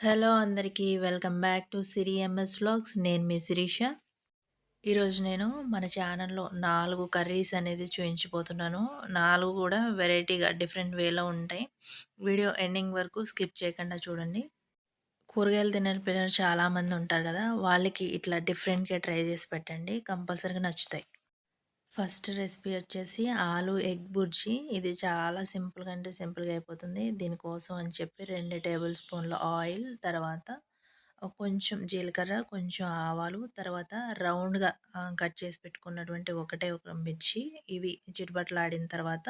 Hello అందరికీ welcome back to Siri MS vlogs. నేను మీ శిరీష. ఈరోజు నేను మన ఛానల్లో నాలుగు కర్రీస్ అనేది చూపించిపోతున్నాను నాలుగు కూడా వెరైటీగా డిఫరెంట్ వేలో ఉంటాయి. వీడియో ఎండింగ్ వరకు స్కిప్ చేయకుండా చూడండి. కూరగాయలు తినే పిల్లలు చాలామంది ఉంటారు కదా వాళ్ళకి ఇట్లా డిఫరెంట్గా ట్రై చేసి పెట్టండి. కంపల్సరీగా నచ్చుతాయి. ఫస్ట్ రెసిపీ వచ్చేసి ఆలు ఎగ్ బుర్జీ. ఇది చాలా సింపుల్గా అంటే సింపుల్గా అయిపోతుంది. దీనికోసం అని చెప్పి రెండు టేబుల్ స్పూన్ల ఆయిల్ తర్వాత కొంచెం జీలకర్ర కొంచెం ఆవాలు తర్వాత రౌండ్గా కట్ చేసి పెట్టుకున్నటువంటి ఒకటే ఒక మిర్చి. ఇవి చిటుబట్లాడిన తర్వాత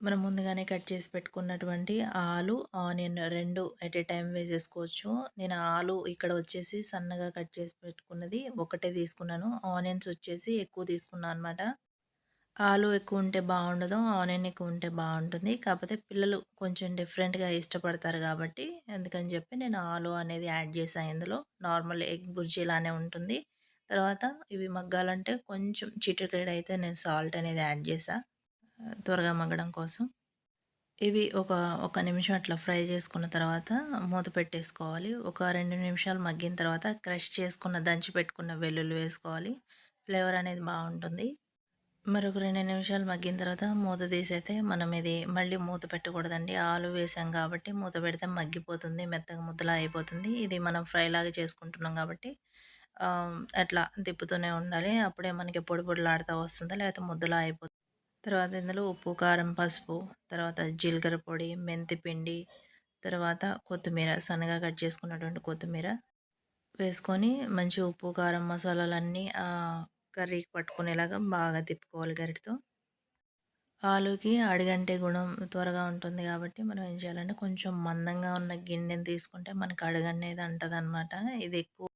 మనం ముందుగానే కట్ చేసి పెట్టుకున్నటువంటి ఆలు ఆనియన్ రెండు ఎట్ ఏ టైం వేసేసుకోవచ్చు. నేను ఆలు ఇక్కడ వచ్చేసి సన్నగా కట్ చేసి పెట్టుకున్నది ఒకటే తీసుకున్నాను. ఆనియన్స్ వచ్చేసి ఎక్కువ తీసుకున్నాను అనమాట ఆలు ఎక్కువ ఉంటే బాగుండదు ఆనియన్ ఎక్కువ ఉంటే బాగుంటుంది. కాకపోతే పిల్లలు కొంచెం డిఫరెంట్గా ఇష్టపడతారు కాబట్టి ఎందుకని చెప్పి నేను ఆలు అనేది యాడ్ చేశాను ఇందులో. నార్మల్ ఎగ్ బుర్జీలానే ఉంటుంది. తర్వాత ఇవి మగ్గాలంటే కొంచెం చిటికెడ్ అయితే నేను సాల్ట్ అనేది యాడ్ చేశాను త్వరగా మగ్గడం కోసం. ఇవి ఒక ఒక నిమిషం అట్లా ఫ్రై చేసుకున్న తర్వాత మూత పెట్టేసుకోవాలి. ఒక రెండు నిమిషాలు మగ్గిన తర్వాత క్రష్ చేసుకున్న దంచి పెట్టుకున్న వెల్లుల్లి వేసుకోవాలి. ఫ్లేవర్ అనేది బాగుంటుంది. మరొక రెండు నిమిషాలు మగ్గిన తర్వాత మూత తీసైతే మనం ఇది మళ్ళీ మూత పెట్టకూడదండి. ఆలు వేసాం కాబట్టి మూత పెడితే మగ్గిపోతుంది మెత్తగా ముద్దలా అయిపోతుంది. ఇది మనం ఫ్రై లాగా చేసుకుంటున్నాం కాబట్టి అట్లా తిప్పుతూనే ఉండాలి. అప్పుడే మనకి పొడి పొడిలాడుతూ వస్తుంది లేకపోతే ముద్దలా అయిపోతుంది తర్వాత ఇందులో ఉప్పు కారం పసుపు తర్వాత జీలకర్ర పొడి మెంతి పిండి తర్వాత కొత్తిమీర సన్నగా కట్ చేసుకున్నటువంటి కొత్తిమీర వేసుకొని మంచి ఉప్పు కారం మసాలాలన్నీ కర్రీకి పట్టుకునేలాగా బాగా తిప్పుకోవాలి గరిటితో. ఆలుకి అడిగంటే గుణం త్వరగా ఉంటుంది కాబట్టి మనం ఏం చేయాలంటే కొంచెం మందంగా ఉన్న గిన్నెని తీసుకుంటే మనకు అడుగనేది అంటది అనమాట ఇది ఎక్కువ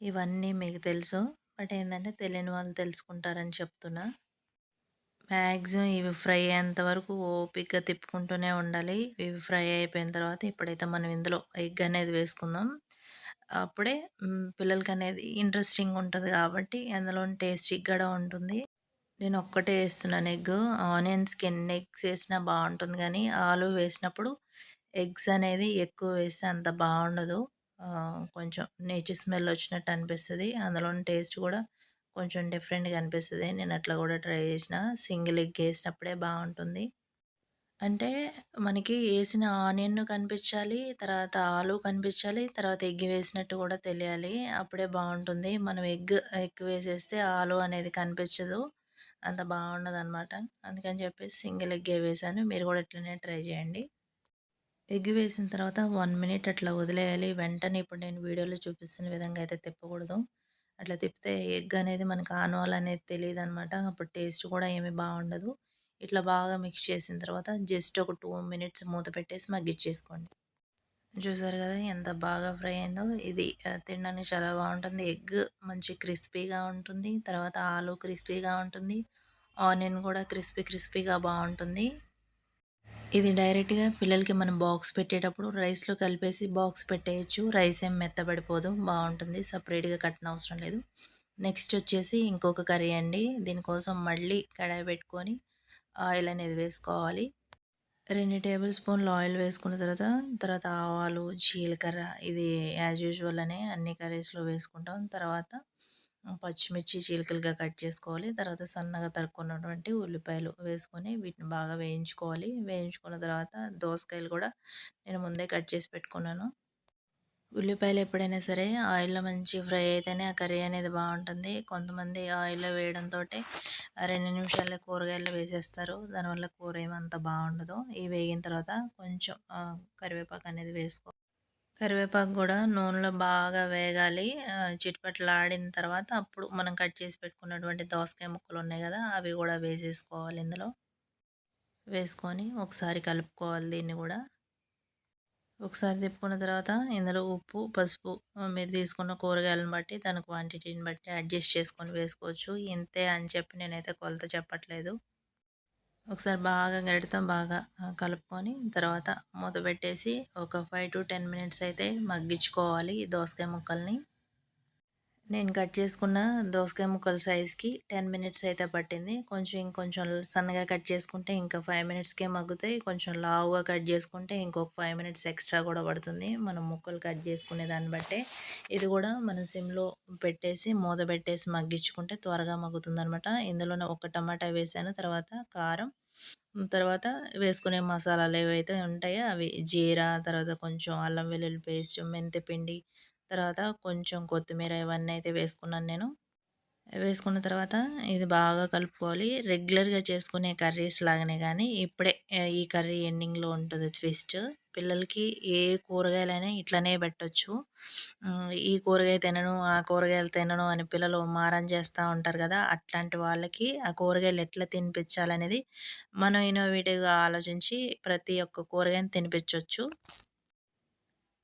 ఇవన్నీ మీకు తెలుసు. బట్ ఏంటంటే తెలియని వాళ్ళు తెలుసుకుంటారని చెప్తున్నా. మ్యాక్సిమం ఇవి ఫ్రై అయ్యేంత వరకు ఓపిక్గా తిప్పుకుంటూనే ఉండాలి. ఇవి ఫ్రై అయిపోయిన తర్వాత ఇప్పుడైతే మనం ఇందులో ఎగ్ అనేది వేసుకుందాం అప్పుడే పిల్లలకి అనేది ఇంట్రెస్టింగ్ ఉంటుంది కాబట్టి అందులో టేస్టీ కూడా ఉంటుంది. నేను ఒక్కటే వేస్తున్నాను ఎగ్. ఆనియన్స్కి ఎన్ని ఎగ్స్ వేసినా బాగుంటుంది కానీ ఆలు వేసినప్పుడు ఎగ్స్ అనేది ఎక్కువ వేస్తే అంత బాగుండదు. కొంచెం నేచర్ స్మెల్ వచ్చినట్టు అనిపిస్తుంది. అందులోని టేస్ట్ కూడా కొంచెం డిఫరెంట్గా అనిపిస్తుంది. నేను అట్లా కూడా ట్రై చేసిన. సింగిల్ ఎగ్ వేసినప్పుడే బాగుంటుంది. అంటే మనకి వేసిన ఆనియన్ కనిపించాలి తర్వాత ఆలు కనిపించాలి తర్వాత ఎగ్ వేసినట్టు కూడా తెలియాలి. అప్పుడే బాగుంటుంది. మనం ఎగ్ ఎగ్ వేసేస్తే ఆలు అనేది కనిపించదు. అంత బాగుండదు అనమాట అందుకని చెప్పేసి సింగిల్ ఎగ్గే వేసాను. మీరు కూడా ఇట్లనే ట్రై చేయండి. ఎగ్ వేసిన తర్వాత వన్ మినిట్ అట్లా వదిలేయాలి. వెంటనే ఇప్పుడు నేను వీడియోలో చూపిస్తున్న విధంగా అయితే తిప్పకూడదు. అట్లా తిప్పితే ఎగ్ అనేది మనకు ఆనవాల్ అనేది తెలియదు అనమాట అప్పుడు టేస్ట్ కూడా ఏమి బాగుండదు. ఇట్లా బాగా మిక్స్ చేసిన తర్వాత జస్ట్ ఒక టూ మినిట్స్ మూత పెట్టేసి మగ్గిచ్చేసుకోండి. చూసారు కదా ఎంత బాగా ఫ్రై అయిందో. ఇది తినడానికి చాలా బాగుంటుంది. ఎగ్ మంచి క్రిస్పీగా ఉంటుంది. తర్వాత ఆలు క్రిస్పీగా ఉంటుంది. ఆనియన్ కూడా క్రిస్పీ క్రిస్పీగా బాగుంటుంది. ఇది డైరెక్ట్గా పిల్లలకి మనం బాక్స్ పెట్టేటప్పుడు రైస్లో కలిపేసి బాక్స్ పెట్టేయచ్చు. రైస్ ఏం మెత్తబడిపోదు బాగుంటుంది. సపరేట్గా కట్టిన అవసరం లేదు. నెక్స్ట్ వచ్చేసి ఇంకొక కర్రీ అండి. దీనికోసం మళ్ళీ కడాయి పెట్టుకొని ఆయిల్ అనేది వేసుకోవాలి. రెండు టేబుల్ స్పూన్లు ఆయిల్ వేసుకున్న తర్వాత తర్వాత ఆవాలు జీలకర్ర ఇది యాజ్ యూజువల్ అనే అన్ని కర్రీస్లో వేసుకుంటాం. తర్వాత పచ్చిమిర్చి చీలికలుగా కట్ చేసుకోవాలి. తర్వాత సన్నగా తరుక్కున్నటువంటి ఉల్లిపాయలు వేసుకొని వీటిని బాగా వేయించుకోవాలి. వేయించుకున్న తర్వాత దోసకాయలు కూడా నేను ముందే కట్ చేసి పెట్టుకున్నాను. ఉల్లిపాయలు ఎప్పుడైనా సరే ఆయిల్లో మంచి ఫ్రై అయితేనే ఆ కర్రీ అనేది బాగుంటుంది. కొంతమంది ఆయిల్లో వేయడంతో రెండు నిమిషాల్లో కూరగాయలు వేసేస్తారు. దానివల్ల కూర ఏమంత బాగుండదు. ఇవి వేగిన తర్వాత కొంచెం కరివేపాకు అనేది వేసుకో కరివేపాకు కూడా నూనెలో బాగా వేగాలి. చిట్పట్లాడిన తర్వాత అప్పుడు మనం కట్ చేసి పెట్టుకున్నటువంటి దోసకాయ ముక్కలు ఉన్నాయి కదా అవి కూడా వేసేసుకోవాలి ఇందులో. వేసుకొని ఒకసారి కలుపుకోవాలి దీన్ని కూడా. ఒకసారి తిప్పుకున్న తర్వాత ఇందులో ఉప్పు పసుపు మీరు తీసుకున్న కూరగాయలను బట్టి దాని క్వాంటిటీని బట్టి అడ్జస్ట్ చేసుకొని వేసుకోవచ్చు. ఇంతే అని చెప్పి నేనైతే కొలత చెప్పట్లేదు. ఒకసారి బాగా గరిటతో బాగా కలుపుకొని తర్వాత మూత పెట్టేసి ఒక ఫైవ్ టు టెన్ మినిట్స్ అయితే మగ్గించుకోవాలి ఈ దోసకాయ ముక్కల్ని. నేను కట్ చేసుకున్న దోసకాయ ముక్కల సైజ్‌కి 10 మినిట్స్ అయితే పట్టింది. కొంచెం ఇంకొంచెం సన్నగా కట్ చేసుకుంటే ఇంకా ఫైవ్ మినిట్స్‌కే మగ్గుతాయి. కొంచెం లావుగా కట్ చేసుకుంటే ఇంకొక ఫైవ్ మినిట్స్ ఎక్స్ట్రా కూడా పడుతుంది. మనం ముక్కలు కట్ చేసుకునే దాన్ని బట్టే. ఇది కూడా మనం సిమ్‌లో పెట్టేసి మూత పెట్టేసి మగ్గించుకుంటే త్వరగా మగ్గుతుందనమాట. ఇందులోనే ఒక టమాటా వేసాను. తర్వాత కారం తర్వాత వేసుకునే మసాలాలు ఏవైతే ఉంటాయో అవి జీరా, తర్వాత కొంచెం అల్లం వెల్లుల్లి పేస్ట్, మెంతి పిండి తర్వాత కొంచెం కొత్తిమీర ఇవన్నీ అయితే వేసుకున్నాను నేను. వేసుకున్న తర్వాత ఇది బాగా కలుపుకోవాలి. రెగ్యులర్గా చేసుకునే కర్రీస్ లాగానే కానీ ఇప్పుడే ఈ కర్రీ ఎండింగ్లో ఉంటుంది ట్విస్ట్. పిల్లలకి ఏ కూరగాయలైనా ఇట్లనే పెట్టచ్చు. ఈ కూరగాయ తినను ఆ కూరగాయలు తినను అని పిల్లలు మారం చేస్తూ ఉంటారు కదా అట్లాంటి వాళ్ళకి ఆ కూరగాయలు ఎట్లా తినిపించాలనేది మనం ఇన్నోవేటివ్గా ఆలోచించి ప్రతి ఒక్క కూరగాయని తినిపించవచ్చు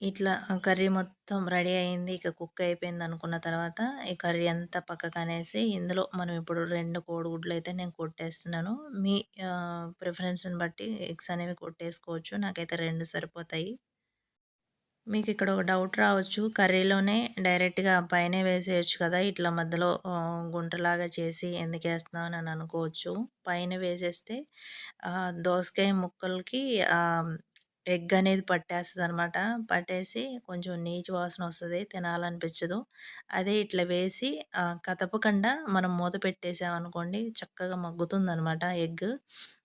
ఇట్లా కర్రీ మొత్తం రెడీ అయింది ఇక కుక్ అయిపోయింది అనుకున్న తర్వాత ఈ కర్రీ అంతా పక్కకు అనేసి ఇందులో మనం ఇప్పుడు రెండు కోడిగుడ్లు అయితే నేను కొట్టేస్తున్నాను. మీ ప్రిఫరెన్స్ని బట్టి ఎగ్స్ అనేవి కొట్టేసుకోవచ్చు. నాకైతే రెండు సరిపోతాయి. మీకు ఇక్కడ ఒక డౌట్ రావచ్చు. కర్రీలోనే డైరెక్ట్గా పైన వేసేయచ్చు కదా ఇట్లా మధ్యలో గుంటలాగా చేసి ఎందుకు వేస్తున్నావు అని అనుకోవచ్చు. పైన వేసేస్తే దోసకాయ ముక్కలకి ఎగ్ అనేది పట్టేస్తుంది అనమాట పట్టేసి కొంచెం నీచు వాసన వస్తుంది తినాలనిపించదు అదే ఇట్లా వేసి కదపకుండా మనం మూత పెట్టేసామనుకోండి చక్కగా మగ్గుతుంది అనమాట ఎగ్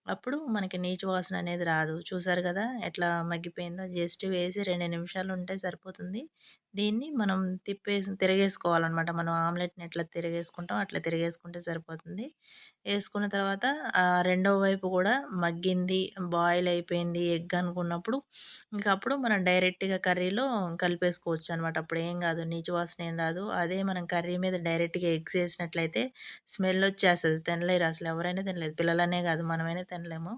అప్పుడు మనకి నీచు వాసన అనేది రాదు. చూసారు కదా! ఎట్లా మగ్గిపోయిందో? జస్ట్ వేసి రెండు నిమిషాలు ఉంటే సరిపోతుంది. దీన్ని మనం తిప్పేసి తిరగేసుకోవాలన్నమాట. మనం ఆమ్లెట్ని ఎట్లా తిరగేసుకుంటాం అట్లా తిరగేసుకుంటే సరిపోతుంది. వేసుకున్న తర్వాత రెండో వైపు కూడా మగ్గింది బాయిల్ అయిపోయింది ఎగ్ అనుకున్నప్పుడు ఇంకా అప్పుడు మనం డైరెక్ట్గా కర్రీలో కలిపేసుకోవచ్చు అనమాట అప్పుడు ఏం కాదు నీచు వాసన ఏం రాదు. అదే మనం కర్రీ మీద డైరెక్ట్గా ఎగ్స్ వేసినట్లయితే స్మెల్ వచ్చేస్తుంది. తినలేరు అసలు ఎవరైనా తినలేదు. పిల్లలనే కాదు మనమైనా తినలేము.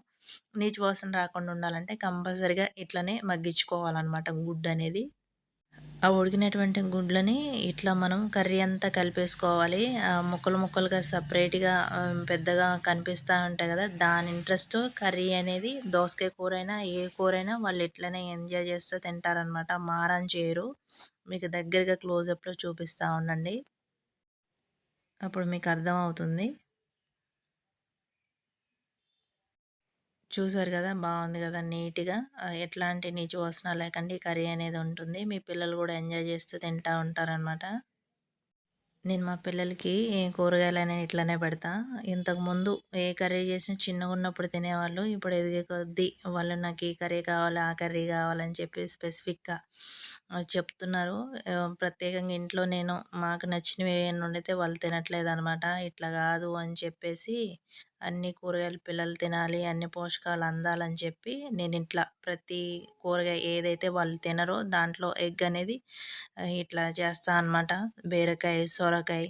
నీచు వాసన రాకుండా ఉండాలంటే కంపల్సరిగా ఇట్లనే మగ్గించుకోవాలన్నమాట గుడ్డు అనేది. ఆ ఉడికినటువంటి గుడ్లని ఇట్లా మనం కర్రీ అంతా కలిపేసుకోవాలి. ముక్కలు ముక్కలుగా సపరేట్గా పెద్దగా కనిపిస్తూ ఉంటాయి కదా దాని ఇంట్రెస్ట్ కర్రీ అనేది దోసకాయ కూర అయినా ఏ కూర అయినా వాళ్ళు ఇట్లనే ఎంజాయ్ చేస్తూ తింటారనమాట మారం చేయరు. మీకు దగ్గరగా క్లోజప్లో చూపిస్తూ ఉండండి. అప్పుడు మీకు అర్థమవుతుంది. చూసారు కదా! బాగుంది కదా! నీట్గా. ఎట్లాంటి నీచు వాసన లేకుండా. ఈ కర్రీ అనేది ఉంటుంది. మీ పిల్లలు కూడా ఎంజాయ్ చేస్తూ తింటూ ఉంటారనమాట నేను మా పిల్లలకి ఏ అనేది ఇట్లనే పెడతా. ఇంతకుముందు ఏ కర్రీ చేసినా చిన్నగా ఉన్నప్పుడు తినేవాళ్ళు. ఇప్పుడు ఎదిగే కొద్దీ వాళ్ళు నాకు ఈ కర్రీ కావాలి ఆ కర్రీ కావాలని చెప్పి స్పెసిఫిక్గా చెప్తున్నారు. ప్రత్యేకంగా ఇంట్లో నేను మాకు నచ్చినవి ఏమైనా వండితే వాళ్ళు తినట్లేదు అనమాట ఇట్లా కాదు అని చెప్పేసి అన్ని కూరగాయలు పిల్లలు తినాలి అన్ని పోషకాలు అందాలని చెప్పి నేను ఇట్లా ప్రతి కూరగాయ ఏదైతే వాళ్ళు తినరో దాంట్లో ఎగ్ అనేది ఇట్లా చేస్తా అనమాట బీరకాయ సొరకాయ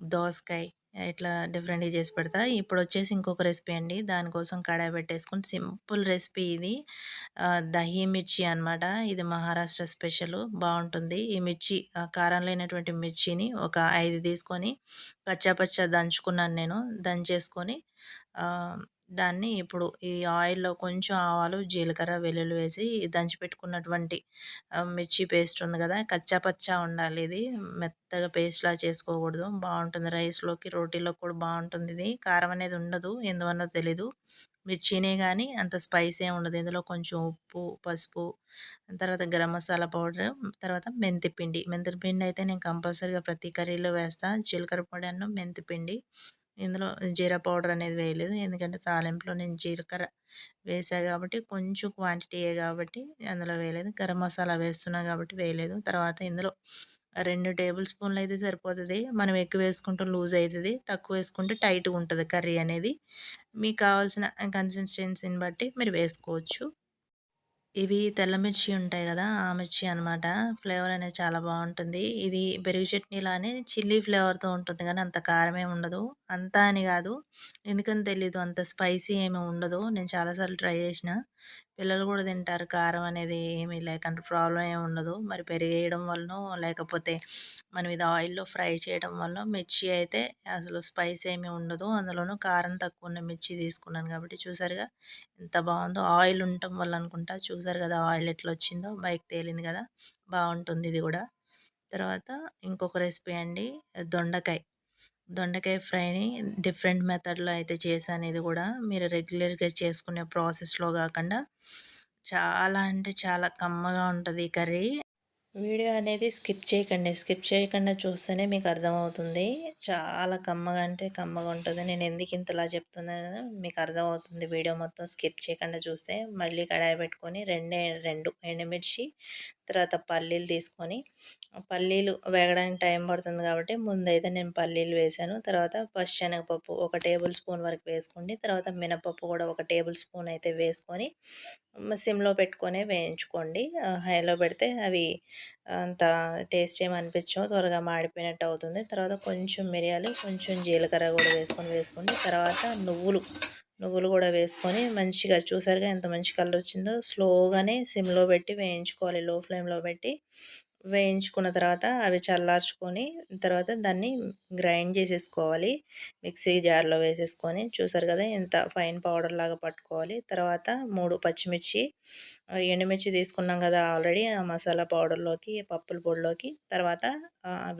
దోసకాయ ఇట్లా డిఫరెంట్గా చేసి పెడతా. ఇప్పుడు వచ్చేసి ఇంకొక రెసిపీ అండి. దానికోసం కడాయి పెట్టేసుకుని సింపుల్ రెసిపీ ఇది. దహీ మిర్చి అనమాట ఇది మహారాష్ట్ర స్పెషల్ బాగుంటుంది. ఈ మిర్చి కారం లేనటువంటి మిర్చిని ఒక ఐదు తీసుకొని పచ్చా దంచుకున్నాను నేను. దంచేసుకొని దాన్ని ఇప్పుడు ఈ ఆయిల్‌లో కొంచెం ఆవాలు, జీలకర్ర, వెల్లుల్లి వేసి దంచి పెట్టుకున్నటువంటి మిర్చి పేస్ట్ ఉంది కదా! కచ్చా పచ్చా ఉండాలి ఇది. మెత్తగా పేస్ట్‌లా చేసుకోకూడదు. బాగుంటుంది రైస్‌లోకి, రోటీలోకి కూడా బాగుంటుంది ఇది. కారం అనేది ఉండదు. ఎందువల్ల తెలీదు. మిర్చినే కానీ అంత స్పైసీ ఏమి ఉండదు. ఇందులో కొంచెం ఉప్పు, పసుపు, తర్వాత గరం మసాలా పౌడర్, తర్వాత మెంతిపిండి మెంతిపిండి అయితే నేను కంపల్సరీగా ప్రతి కర్రీలో వేస్తాను జీలకర్ర పొడి అన్న మెంతిపిండి ఇందులో జీరా పౌడర్ అనేది వేయలేదు. ఎందుకంటే తాలింపులో నేను జీలకర్ర వేసా కాబట్టి కొంచెం క్వాంటిటీయే కాబట్టి అందులో వేయలేదు. గరం మసాలా వేస్తున్నా కాబట్టి వేయలేదు. తర్వాత ఇందులో రెండు టేబుల్ స్పూన్లు అయితే సరిపోతుంది. మనం ఎక్కువ వేసుకుంటే లూజ్ అవుతుంది తక్కువ వేసుకుంటే టైట్గా ఉంటుంది కర్రీ అనేది. మీకు కావాల్సిన కన్సిస్టెన్సీని బట్టి మీరు వేసుకోవచ్చు. ఇవి తెల్ల మిర్చి ఉంటాయి కదా ఆ మిర్చి అనమాట ఫ్లేవర్ అనేది చాలా బాగుంటుంది. ఇది పెరుగు చట్నీలానే చిల్లీ ఫ్లేవర్తో ఉంటుంది కానీ అంత కారం ఏమి ఉండదు. అంతా అని కాదు. ఎందుకని తెలీదు అంత స్పైసీ ఏమి ఉండదు. నేను చాలాసార్లు ట్రై చేసిన. పిల్లలు కూడా తింటారు. కారం అనేది ఏమీ లేకుండా ప్రాబ్లం ఏమి ఉండదు. మరి పెరిగేయడం వలన లేకపోతే మనం ఇది ఆయిల్లో ఫ్రై చేయడం వల్ల మిర్చి అయితే అసలు స్పైస్ ఏమీ ఉండదు. అందులోనూ కారం తక్కువ ఉన్న మిర్చి తీసుకున్నాను కాబట్టి చూసారుగా ఎంత బాగుందో. ఆయిల్ ఉండటం వల్ల అనుకుంటా చూసారు కదా ఆయిల్ ఎట్లా వచ్చిందో బైక్ తేలింది కదా బాగుంటుంది ఇది కూడా. తర్వాత ఇంకొక రెసిపీ అండి దొండకాయ. దొండకాయ ఫ్రైని డిఫరెంట్ మెథడ్లో అయితే చేశాను ఇది కూడా. మీరు రెగ్యులర్గా చేసుకునే ప్రాసెస్లో కాకుండా చాలా అంటే చాలా కమ్మగా ఉంటుంది ఈ కర్రీ. వీడియో అనేది స్కిప్ చేయకండి. స్కిప్ చేయకుండా చూస్తేనే మీకు అర్థమవుతుంది. చాలా కమ్మగా అంటే కమ్మగా ఉంటుంది. నేను ఎందుకు ఇంతలా చెప్తున్నాను మీకు అర్థమవుతుంది. వీడియో మొత్తం స్కిప్ చేయకుండా చూస్తే మళ్ళీ కడాయి పెట్టుకొని రెండే రెండు ఎండుమిర్చి తర్వాత పల్లీలు తీసుకొని పల్లీలు వేగడానికి టైం పడుతుంది కాబట్టి ముందైతే నేను పల్లీలు వేసాను. తర్వాత పచ్చెనగపప్పు ఒక టేబుల్ స్పూన్ వరకు వేసుకోండి తర్వాత మినపప్పు కూడా ఒక టేబుల్ స్పూన్ అయితే వేసుకొని సిమ్లో పెట్టుకొని వేయించుకోండి. హైలో పెడితే అవి అంత టేస్ట్ ఏమనిపించవు త్వరగా మాడిపోయినట్టు అవుతుంది. తర్వాత కొంచెం మిరియాలు కొంచెం జీలకర్ర కూడా వేసుకొని వేసుకోండి. తర్వాత నువ్వులు నువ్వులు కూడా వేసుకొని మంచిగా చూసారుగా ఎంత మంచి కలర్ వచ్చిందో. స్లోగానే సిమ్లో పెట్టి వేయించుకోవాలి. లో ఫ్లేమ్లో పెట్టి. వేయించుకున్న తర్వాత అవి చల్లార్చుకొని తర్వాత దాన్ని గ్రైండ్ చేసేసుకోవాలి. మిక్సీ జార్లో వేసేసుకొని చూసారు కదా ఇంత ఫైన్ పౌడర్ లాగా పట్టుకోవాలి. తర్వాత మూడు పచ్చిమిర్చి ఎండుమిర్చి తీసుకున్నాం కదా ఆల్రెడీ ఆ మసాలా పౌడర్లోకి పప్పుల పొడిలోకి. తర్వాత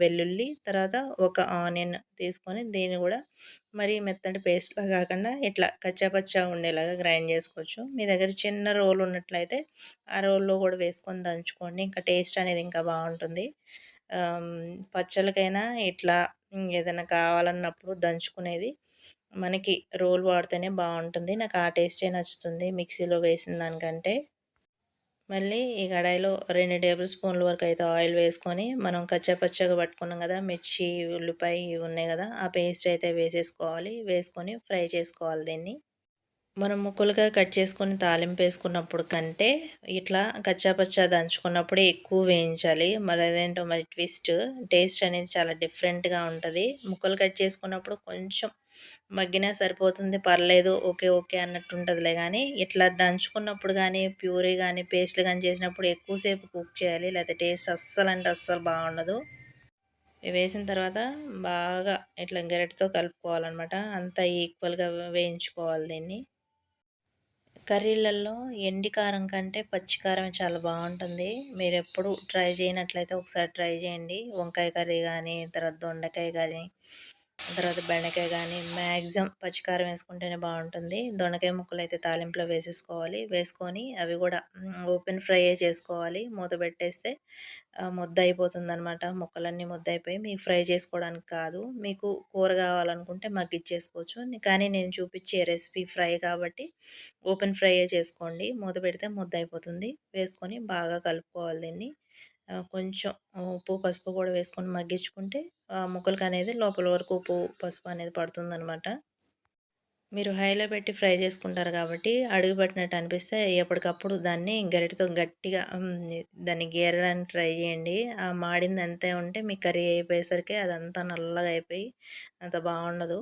వెల్లుల్లి తర్వాత ఒక ఆనియన్ తీసుకొని దీన్ని కూడా మరి మెత్తటి పేస్ట్లా కాకుండా ఇట్లా కచ్చాపచ్చా ఉండేలాగా గ్రైండ్ చేసుకోవచ్చు. మీ దగ్గర చిన్న రోల్ ఉన్నట్లయితే ఆ రోల్లో కూడా వేసుకొని దంచుకోండి. ఇంకా టేస్ట్ అనేది ఇంకా బాగుంటుంది. పచ్చళ్ళకైనా ఇట్లా ఏదైనా కావాలన్నప్పుడు దంచుకునేది మనకి రోల్ వాడితేనే బాగుంటుంది. నాకు ఆ టేస్టే నచ్చుతుంది. మిక్సీలో వేసిన దానికంటే. మళ్ళీ ఈ కడాయిలో రెండు టేబుల్ స్పూన్ల వరకు అయితే ఆయిల్ వేసుకొని మనం కచ్చపచ్చగా పట్టుకున్నాం కదా మిర్చి ఉల్లిపాయ ఉన్నాయి కదా ఆ పేస్ట్ అయితే వేసేసుకోవాలి. వేసుకొని ఫ్రై చేసుకోవాలి దీన్ని. మనం ముక్కలుగా కట్ చేసుకొని తాలింపు వేసుకున్నప్పుడు కంటే ఇట్లా కచ్చాపచ్చా దంచుకున్నప్పుడే ఎక్కువ వేయించాలి. మరి అదేంటో మరి ట్విస్ట్ టేస్ట్ అనేది చాలా డిఫరెంట్గా ఉంటుంది. ముక్కలు కట్ చేసుకున్నప్పుడు కొంచెం మగ్గినా సరిపోతుంది పర్లేదు ఓకే ఓకే అన్నట్టు ఉంటుందిలే కానీ ఇట్లా దంచుకున్నప్పుడు కానీ ప్యూరీ కానీ పేస్ట్లు కానీ చేసినప్పుడు ఎక్కువసేపు కుక్ చేయాలి. లేకపోతే టేస్ట్ అస్సలు అంటే అస్సలు బాగుండదు. వేసిన తర్వాత బాగా ఇట్లా గెరటితో కలుపుకోవాలన్నమాట. అంతా ఈక్వల్గా వేయించుకోవాలి దీన్ని. కర్రీలలో ఎండి కారం కంటే పచ్చికారం చాలా బాగుంటుంది. మీరు ఎప్పుడు ట్రై చేయనట్లయితే ఒకసారి ట్రై చేయండి. వంకాయ కర్రీ కానీ తర్వాత దొండకాయ కానీ తర్వాత బెండకాయ కానీ మ్యాక్సిమం పచ్చికారం వేసుకుంటేనే బాగుంటుంది. దొండకాయ ముక్కలు అయితే తాలింపులో వేసేసుకోవాలి. వేసుకొని అవి కూడా ఓపెన్ ఫ్రై చేసుకోవాలి. మూత పెట్టేస్తే ముద్ద అయిపోతుంది అనమాట ముక్కలన్నీ ముద్ద అయిపోయి మీకు ఫ్రై చేసుకోవడానికి కాదు. మీకు కూర కావాలనుకుంటే మగ్గిచ్చేసుకోవచ్చు కానీ నేను చూపించే రెసిపీ ఫ్రై కాబట్టి ఓపెన్ ఫ్రై చేసుకోండి. మూత పెడితే ముద్ద అయిపోతుంది. వేసుకొని బాగా కలుపుకోవాలి దీన్ని. కొంచెం ఉప్పు పసుపు కూడా వేసుకొని మగ్గించుకుంటే ముక్కలకి అనేది లోపల వరకు ఉప్పు పసుపు అనేది పడుతుందనమాట మీరు హైలో పెట్టి ఫ్రై చేసుకుంటారు కాబట్టి అడుగు పట్టినట్టు అనిపిస్తే ఎప్పటికప్పుడు దాన్ని గరిటతో గట్టిగా దాన్ని గేరడానికి ట్రై చేయండి. ఆ మాడింది అంతే ఉంటే మీ కర్రీ అయిపోయేసరికి అదంతా నల్లగా అయిపోయి అంత బాగుండదు.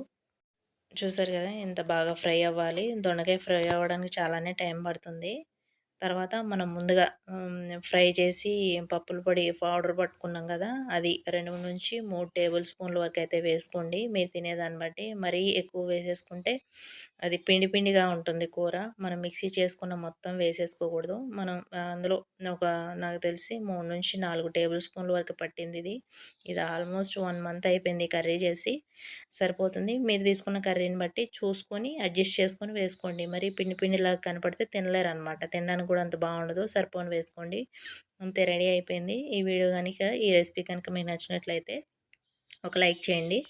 చూసారు కదా ఇంత బాగా ఫ్రై అవ్వాలి. దొండకాయ ఫ్రై అవ్వడానికి చాలానే టైం పడుతుంది. తర్వాత మనం ముందుగా ఫ్రై చేసి పప్పుల పొడి పౌడర్ పట్టుకున్నాం కదా అది రెండు నుంచి మూడు టేబుల్ స్పూన్ల వరకు అయితే వేసుకోండి. మీరు తినేదాన్ని బట్టి మరీ ఎక్కువ వేసేసుకుంటే అది పిండి పిండిగా ఉంటుంది కూర. మనం మిక్సీ చేసుకున్న మొత్తం వేసేసుకోకూడదు. మనం అందులో ఒక నాకు తెలిసి మూడు నుంచి నాలుగు టేబుల్ స్పూన్ల వరకు పట్టింది ఇది. ఇది ఆల్మోస్ట్ వన్ మంత్ అయిపోయింది కర్రీ చేసి. సరిపోతుంది. మీరు తీసుకున్న కర్రీని బట్టి చూసుకొని అడ్జస్ట్ చేసుకొని వేసుకోండి. మరి పిండి పిండిలాగా కనపడితే తినలేరు అనమాట తినడానికి కూడా అంత బాగుండదు. సరిపోని వేసుకోండి. అంతే రెడీ అయిపోయింది. ఈ వీడియో కనుక ఈ రెసిపీ కనుక మీకు నచ్చినట్లయితే ఒక లైక్ చేయండి.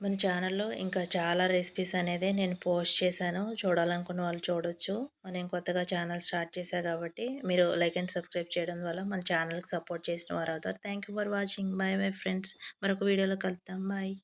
మన ఛానల్లో ఇంకా చాలా రెసిపీస్ అనేది నేను పోస్ట్ చేశాను. చూడాలనుకున్న వాళ్ళు చూడొచ్చు. నేను కొత్తగా ఛానల్ స్టార్ట్ చేశాను కాబట్టి మీరు లైక్ అండ్ సబ్స్క్రైబ్ చేయడం వల్ల మన ఛానల్కి సపోర్ట్ చేసిన వారు అవుతారు. Thank for watching bye my friends మరొక వీడియోలో కలుద్దాం. బాయ్